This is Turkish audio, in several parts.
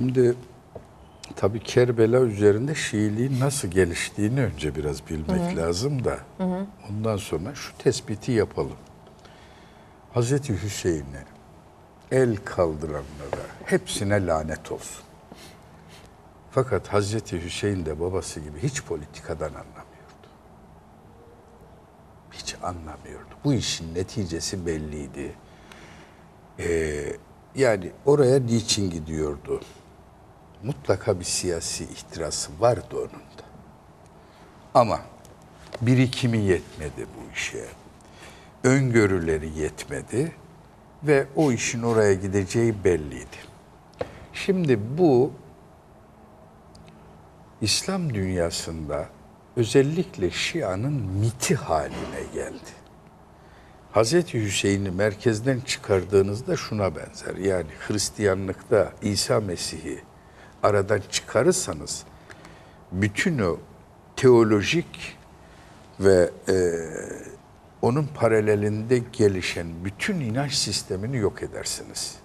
Şimdi tabii Kerbela üzerinde Şiiliğin nasıl geliştiğini önce biraz bilmek lazım da ondan sonra şu tespiti yapalım. Hazreti Hüseyin'e el kaldıranlara hepsine lanet olsun. Fakat Hazreti Hüseyin de babası gibi hiç politikadan anlamıyordu. Hiç anlamıyordu. Bu işin neticesi belliydi. Ee, yani oraya niçin gidiyordu? Mutlaka bir siyasi ihtirası vardı onun da. Ama birikimi yetmedi bu işe. Öngörüleri yetmedi ve o işin oraya gideceği belliydi. Şimdi bu İslam dünyasında özellikle Şia'nın miti haline geldi. Hazreti Hüseyin'i merkezden çıkardığınızda şuna benzer. Yani Hristiyanlıkta İsa Mesih'i aradan çıkarırsanız bütün o teolojik ve e, onun paralelinde gelişen bütün inanç sistemini yok edersiniz.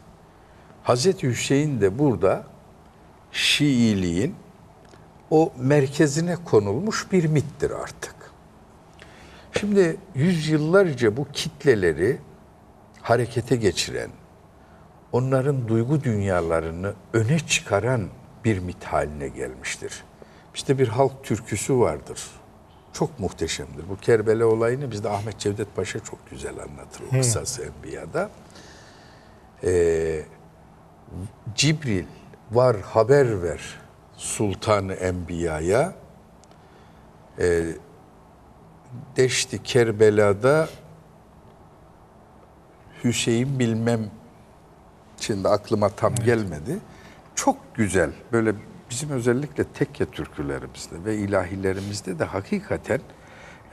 Hazreti Hüseyin de burada Şiiliğin o merkezine konulmuş bir mittir artık. Şimdi yüzyıllarca bu kitleleri harekete geçiren, onların duygu dünyalarını öne çıkaran bir mit haline gelmiştir. İşte bir halk türküsü vardır. Çok muhteşemdir. Bu Kerbela olayını bizde Ahmet Cevdet Paşa çok güzel anlatır o kısası Enbiya'da. Ee, Cibril var haber ver Sultanı Enbiya'ya. Ee, Deşti Kerbela'da Hüseyin bilmem şimdi aklıma tam gelmedi. Çok güzel böyle bizim özellikle tekke türkülerimizde ve ilahilerimizde de hakikaten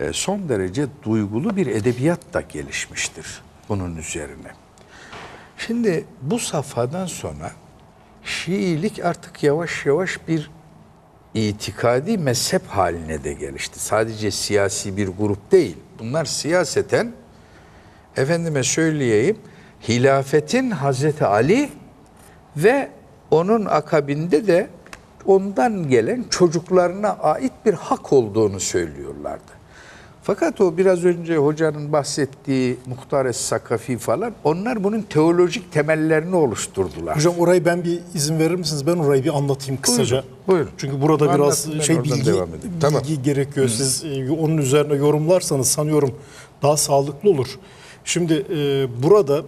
e, son derece duygulu bir edebiyat da gelişmiştir bunun üzerine. Şimdi bu safhadan sonra Şiilik artık yavaş yavaş bir itikadi mezhep haline de gelişti. Sadece siyasi bir grup değil. Bunlar siyaseten efendime söyleyeyim hilafetin Hazreti Ali ve onun akabinde de ondan gelen çocuklarına ait bir hak olduğunu söylüyorlardı. Fakat o biraz önce hocanın bahsettiği Muhtar Es-Sakafi falan onlar bunun teolojik temellerini oluşturdular. Hocam orayı ben bir izin verir misiniz? Ben orayı bir anlatayım kısaca. Buyurun, buyurun. Çünkü burada Anlatın, biraz ben şey bilgi, devam bilgi Tamam. gerekiyor. Siz e, onun üzerine yorumlarsanız sanıyorum daha sağlıklı olur. Şimdi e, burada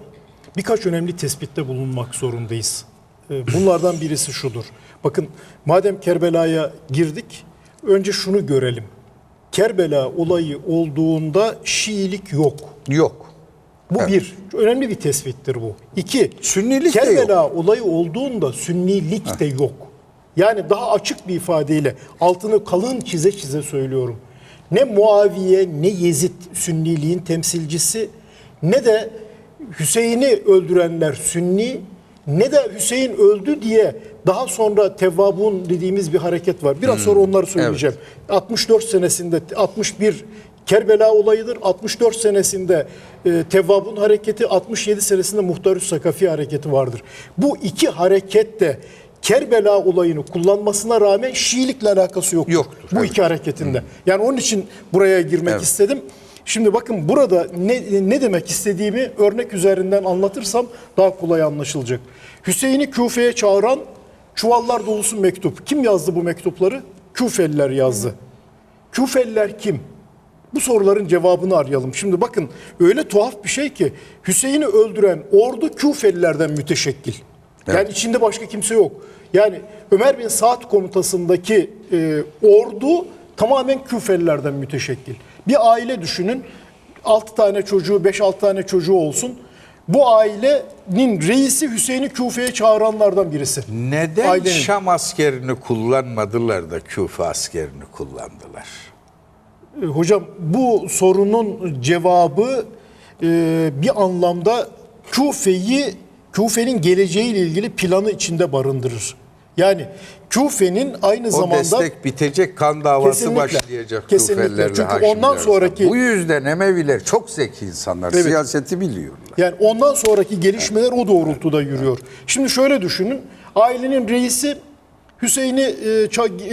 birkaç önemli tespitte bulunmak zorundayız. E, bunlardan birisi şudur. Bakın madem Kerbela'ya girdik önce şunu görelim. Kerbela olayı olduğunda Şiilik yok. Yok. Bu Evet. bir. Önemli bir tespittir bu. İki. Sünnilik de Kerbela olayı olduğunda sünnilik de yok. Yani daha açık bir ifadeyle altını kalın çize çize söylüyorum. Ne Muaviye ne Yezid sünniliğin temsilcisi ne de Hüseyin'i öldürenler sünni ne de Hüseyin öldü diye daha sonra Tevvabun dediğimiz bir hareket var. Biraz sonra onları söyleyeceğim. 64 senesinde 61 Kerbela olayıdır. 64 senesinde e, Tevvabun hareketi, 67 senesinde Muhtarüs Sakafi hareketi vardır. Bu iki hareket de Kerbela olayını kullanmasına rağmen Şiilikle alakası yoktur. Yoktur, Bu evet. iki hareketinde. Yani onun için buraya girmek Evet. istedim. Şimdi bakın burada ne, ne demek istediğimi örnek üzerinden anlatırsam daha kolay anlaşılacak. Hüseyin'i Küfe'ye çağıran çuvallar dolusu mektup. Kim yazdı bu mektupları? Küfeliler yazdı. Küfeliler kim? Bu soruların cevabını arayalım. Şimdi bakın öyle tuhaf bir şey ki Hüseyin'i öldüren ordu Küfelilerden müteşekkil. Yani Evet. içinde başka kimse yok. Yani Ömer bin Saad komutasındaki e, ordu tamamen Küfelilerden müteşekkil. Bir aile düşünün. 6 tane çocuğu, 5-6 tane çocuğu olsun. Bu ailenin reisi Hüseyin'i Küfe'ye çağıranlardan birisi. Neden Ailenin. Şam askerini kullanmadılar da Küfe askerini kullandılar? E, Hocam bu sorunun cevabı e, bir anlamda Küfe'yi Küfe'nin geleceğiyle ilgili planı içinde barındırır. Yani Küfe'nin aynı O zamanda destek bitecek, kan davası Kesinlikle. başlayacak Kesinlikle. Çünkü ondan sonraki- Bu yüzden Emeviler çok zeki insanlar, Evet. siyaseti biliyorlar. yani ondan sonraki gelişmeler o doğrultuda yürüyor. Şimdi şöyle düşünün. Ailenin reisi Hüseyin'i e,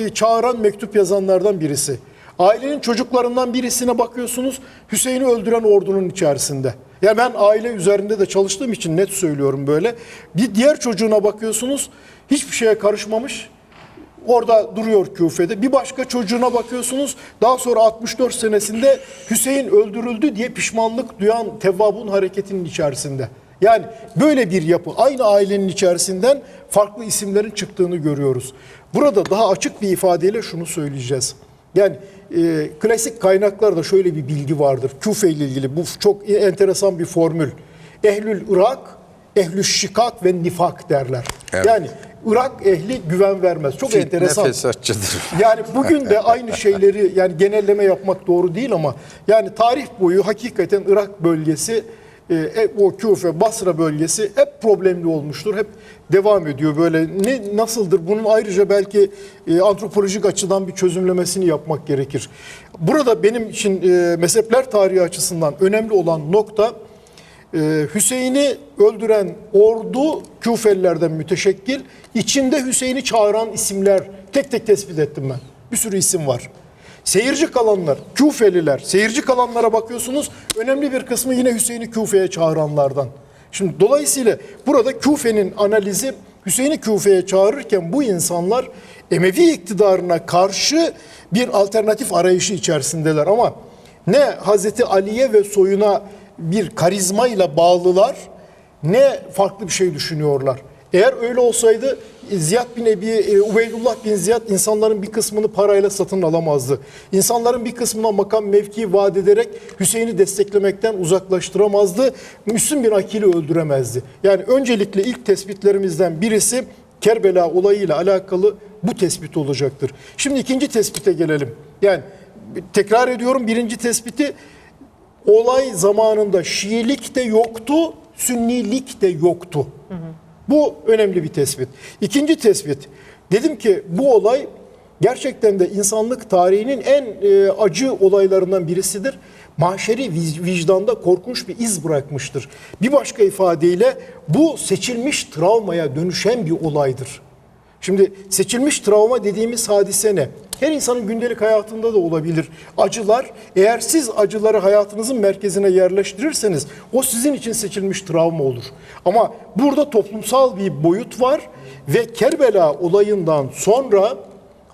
e, çağıran mektup yazanlardan birisi. Ailenin çocuklarından birisine bakıyorsunuz Hüseyin'i öldüren ordunun içerisinde. Ya ben aile üzerinde de çalıştığım için net söylüyorum böyle. Bir diğer çocuğuna bakıyorsunuz hiçbir şeye karışmamış. Orada duruyor Küfe'de. Bir başka çocuğuna bakıyorsunuz. Daha sonra 64 senesinde Hüseyin öldürüldü diye pişmanlık duyan Tevvabun hareketinin içerisinde. Yani böyle bir yapı. Aynı ailenin içerisinden farklı isimlerin çıktığını görüyoruz. Burada daha açık bir ifadeyle şunu söyleyeceğiz. Yani e, klasik kaynaklarda şöyle bir bilgi vardır. Küfe ile ilgili bu çok enteresan bir formül. Ehlül Irak, ehlül şikak ve nifak derler. Evet. Yani Irak ehli güven vermez. Çok Fitne enteresan. fesatçıdır. Yani bugün de aynı şeyleri yani genelleme yapmak doğru değil ama yani tarih boyu hakikaten Irak bölgesi e, e, o Küfe, Basra bölgesi hep problemli olmuştur. Hep devam ediyor böyle. Ne nasıldır? Bunun ayrıca belki e, antropolojik açıdan bir çözümlemesini yapmak gerekir. Burada benim için e, mezhepler tarihi açısından önemli olan nokta ee, Hüseyin'i öldüren ordu Küfelilerden müteşekkil. İçinde Hüseyin'i çağıran isimler tek tek tespit ettim ben. Bir sürü isim var. Seyirci kalanlar, Küfeliler. Seyirci kalanlara bakıyorsunuz. Önemli bir kısmı yine Hüseyin'i Küfe'ye çağıranlardan. Şimdi dolayısıyla burada Küfe'nin analizi Hüseyin'i Küfe'ye çağırırken bu insanlar Emevi iktidarına karşı bir alternatif arayışı içerisindeler ama ne Hazreti Ali'ye ve soyuna bir karizmayla bağlılar ne farklı bir şey düşünüyorlar. Eğer öyle olsaydı Ziyad bin Ebi, e, Ubeydullah bin Ziyad insanların bir kısmını parayla satın alamazdı. İnsanların bir kısmına makam mevki vaat ederek Hüseyin'i desteklemekten uzaklaştıramazdı. Müslüm bin Akil'i öldüremezdi. Yani öncelikle ilk tespitlerimizden birisi Kerbela olayıyla alakalı bu tespit olacaktır. Şimdi ikinci tespite gelelim. Yani tekrar ediyorum birinci tespiti olay zamanında Şiilik de yoktu, Sünnilik de yoktu. Bu önemli bir tespit. İkinci tespit. Dedim ki bu olay gerçekten de insanlık tarihinin en e, acı olaylarından birisidir. Mahşeri vic- vicdanda korkunç bir iz bırakmıştır. Bir başka ifadeyle bu seçilmiş travmaya dönüşen bir olaydır. Şimdi seçilmiş travma dediğimiz hadise ne? Her insanın gündelik hayatında da olabilir. Acılar, eğer siz acıları hayatınızın merkezine yerleştirirseniz o sizin için seçilmiş travma olur. Ama burada toplumsal bir boyut var ve Kerbela olayından sonra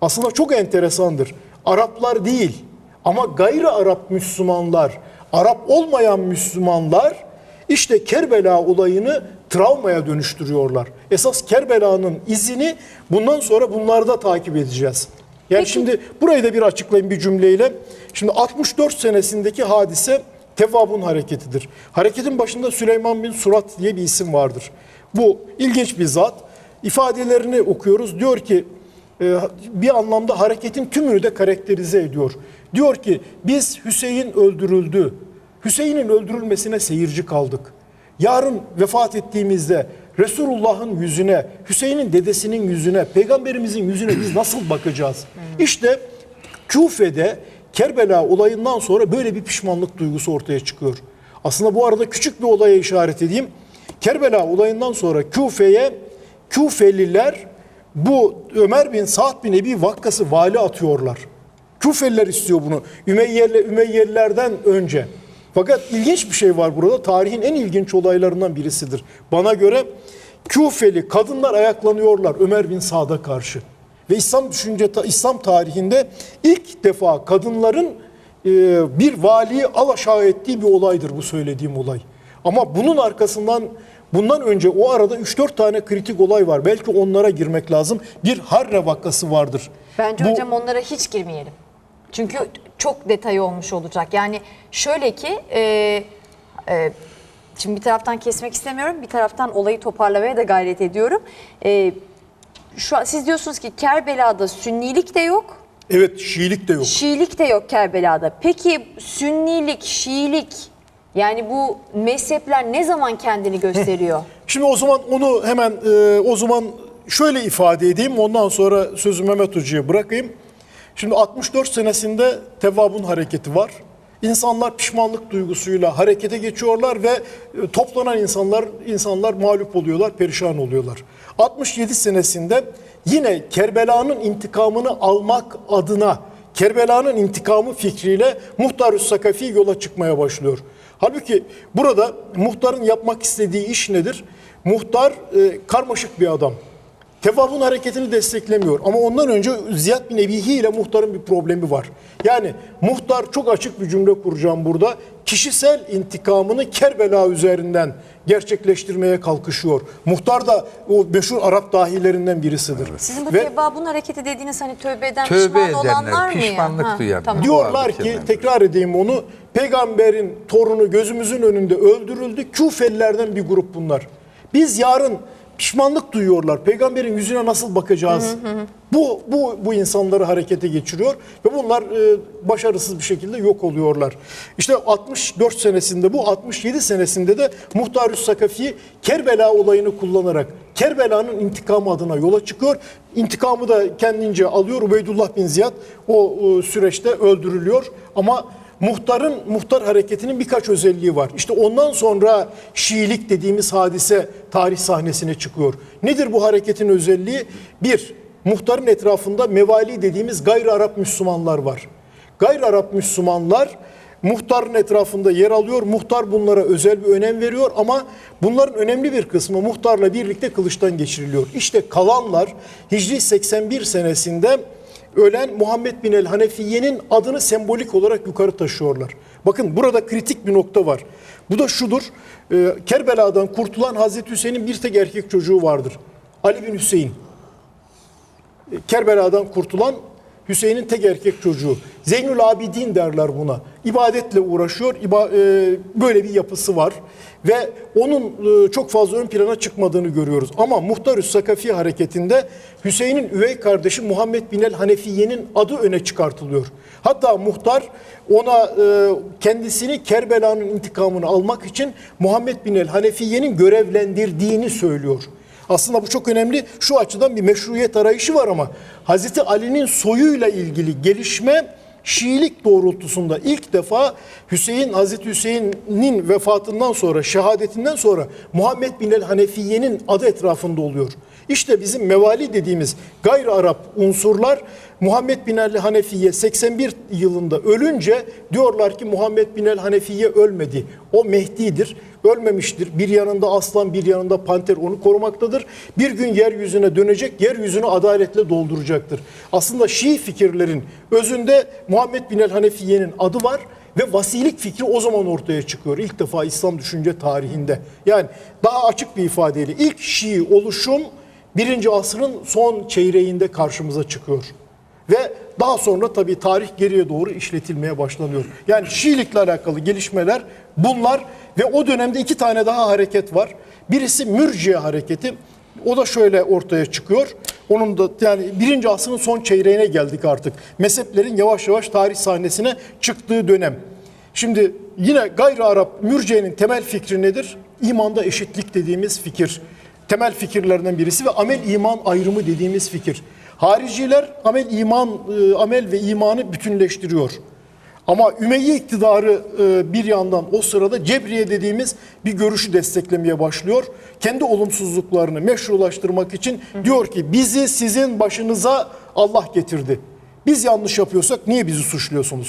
aslında çok enteresandır. Araplar değil ama gayri Arap Müslümanlar, Arap olmayan Müslümanlar işte Kerbela olayını travmaya dönüştürüyorlar. Esas Kerbela'nın izini bundan sonra bunlarda takip edeceğiz. Yani Peki. şimdi burayı da bir açıklayayım bir cümleyle. Şimdi 64 senesindeki hadise Tevab'un hareketidir. Hareketin başında Süleyman bin Surat diye bir isim vardır. Bu ilginç bir zat. İfadelerini okuyoruz. Diyor ki e, bir anlamda hareketin tümünü de karakterize ediyor. Diyor ki biz Hüseyin öldürüldü. Hüseyin'in öldürülmesine seyirci kaldık. Yarın vefat ettiğimizde Resulullah'ın yüzüne, Hüseyin'in dedesinin yüzüne, peygamberimizin yüzüne biz nasıl bakacağız? İşte Küfe'de Kerbela olayından sonra böyle bir pişmanlık duygusu ortaya çıkıyor. Aslında bu arada küçük bir olaya işaret edeyim. Kerbela olayından sonra Küfe'ye Küfeliler bu Ömer bin Sa'd bin Ebi Vakkas'ı vali atıyorlar. Küfeliler istiyor bunu. Ümeyyeli, Ümeyyelilerden önce. Fakat ilginç bir şey var burada. Tarihin en ilginç olaylarından birisidir. Bana göre Küfeli kadınlar ayaklanıyorlar Ömer bin Sa'd'a karşı. Ve İslam düşünce İslam tarihinde ilk defa kadınların e, bir valiyi alaşağı ettiği bir olaydır bu söylediğim olay. Ama bunun arkasından bundan önce o arada 3-4 tane kritik olay var. Belki onlara girmek lazım. Bir Harre vakası vardır. Bence Bu- hocam onlara hiç girmeyelim. Çünkü çok detay olmuş olacak. Yani şöyle ki e, e, şimdi bir taraftan kesmek istemiyorum, bir taraftan olayı toparlamaya da gayret ediyorum. E, şu an siz diyorsunuz ki Kerbela'da Sünnilik de yok, Evet Şiilik de yok. Şiilik de yok Kerbela'da. Peki Sünnilik, Şiilik yani bu mezhepler ne zaman kendini gösteriyor? Şimdi o zaman onu hemen e, o zaman şöyle ifade edeyim. Ondan sonra sözü Mehmet Hoca'ya bırakayım. Şimdi 64 senesinde Tevvab'un hareketi var. İnsanlar pişmanlık duygusuyla harekete geçiyorlar ve e, toplanan insanlar insanlar mağlup oluyorlar, perişan oluyorlar. 67 senesinde yine Kerbela'nın intikamını almak adına Kerbela'nın intikamı fikriyle Muhtar Sakafi yola çıkmaya başlıyor. Halbuki burada muhtarın yapmak istediği iş nedir? Muhtar e, karmaşık bir adam. Tevabun hareketini desteklemiyor. Ama ondan önce Ziyad bin Ebihi ile muhtarın bir problemi var. Yani muhtar çok açık bir cümle kuracağım burada. Kişisel intikamını Kerbela üzerinden gerçekleştirmeye kalkışıyor. Muhtar da o meşhur Arap dahilerinden birisidir. Sizin bu Ve tevabun hareketi dediğiniz hani tövbe eden Tövbe pişman edenler, olanlar mı ya? pişmanlık Ha, duyanlar. tamam. Diyorlar ki tekrar edeyim onu. Peygamberin torunu gözümüzün önünde öldürüldü. Küfelilerden bir grup bunlar. Biz yarın pişmanlık duyuyorlar. Peygamberin yüzüne nasıl bakacağız? Bu bu bu insanları harekete geçiriyor ve bunlar e, başarısız bir şekilde yok oluyorlar. İşte 64 senesinde bu 67 senesinde de Muhtarüs Sakafi Kerbela olayını kullanarak Kerbela'nın intikamı adına yola çıkıyor. İntikamı da kendince alıyor. Ubeydullah bin Ziyad o, o süreçte öldürülüyor ama muhtarın muhtar hareketinin birkaç özelliği var. İşte ondan sonra Şiilik dediğimiz hadise tarih sahnesine çıkıyor. Nedir bu hareketin özelliği? Bir, muhtarın etrafında mevali dediğimiz gayri Arap Müslümanlar var. Gayri Arap Müslümanlar muhtarın etrafında yer alıyor. Muhtar bunlara özel bir önem veriyor ama bunların önemli bir kısmı muhtarla birlikte kılıçtan geçiriliyor. İşte kalanlar Hicri 81 senesinde ölen Muhammed bin el Hanefiye'nin adını sembolik olarak yukarı taşıyorlar. Bakın burada kritik bir nokta var. Bu da şudur. e, Kerbela'dan kurtulan Hazreti Hüseyin'in bir tek erkek çocuğu vardır. Ali bin Hüseyin. E, Kerbela'dan kurtulan Hüseyin'in tek erkek çocuğu. Zeynül Abidin derler buna. İbadetle uğraşıyor. İba- e, böyle bir yapısı var. Ve onun e, çok fazla ön plana çıkmadığını görüyoruz. Ama Muhtarüs Sakafi hareketinde Hüseyin'in üvey kardeşi Muhammed bin el Hanefiye'nin adı öne çıkartılıyor. Hatta muhtar ona e, kendisini Kerbela'nın intikamını almak için Muhammed bin el Hanefiye'nin görevlendirdiğini söylüyor. Aslında bu çok önemli. Şu açıdan bir meşruiyet arayışı var ama Hazreti Ali'nin soyuyla ilgili gelişme Şiilik doğrultusunda ilk defa Hüseyin Hazreti Hüseyin'in vefatından sonra, şehadetinden sonra Muhammed bin el Hanefiye'nin adı etrafında oluyor. İşte bizim mevali dediğimiz gayri Arap unsurlar Muhammed bin el Hanefiye 81 yılında ölünce diyorlar ki Muhammed bin el Hanefiye ölmedi. O Mehdi'dir. Ölmemiştir. Bir yanında aslan, bir yanında panter onu korumaktadır. Bir gün yeryüzüne dönecek, yeryüzünü adaletle dolduracaktır. Aslında Şii fikirlerin özünde Muhammed bin el Hanefiye'nin adı var ve vasilik fikri o zaman ortaya çıkıyor. İlk defa İslam düşünce tarihinde. Yani daha açık bir ifadeyle ilk Şii oluşum birinci asrın son çeyreğinde karşımıza çıkıyor. Ve daha sonra tabii tarih geriye doğru işletilmeye başlanıyor. Yani Şiilikle alakalı gelişmeler bunlar ve o dönemde iki tane daha hareket var. Birisi Mürciye hareketi. O da şöyle ortaya çıkıyor. Onun da yani birinci asrın son çeyreğine geldik artık. Mezheplerin yavaş yavaş tarih sahnesine çıktığı dönem. Şimdi yine gayri Arap Mürciye'nin temel fikri nedir? İmanda eşitlik dediğimiz fikir. Temel fikirlerinden birisi ve amel iman ayrımı dediğimiz fikir. Hariciler amel iman e, amel ve imanı bütünleştiriyor. Ama Ümeyye iktidarı e, bir yandan o sırada Cebriye dediğimiz bir görüşü desteklemeye başlıyor. Kendi olumsuzluklarını meşrulaştırmak için diyor ki bizi sizin başınıza Allah getirdi. Biz yanlış yapıyorsak niye bizi suçluyorsunuz?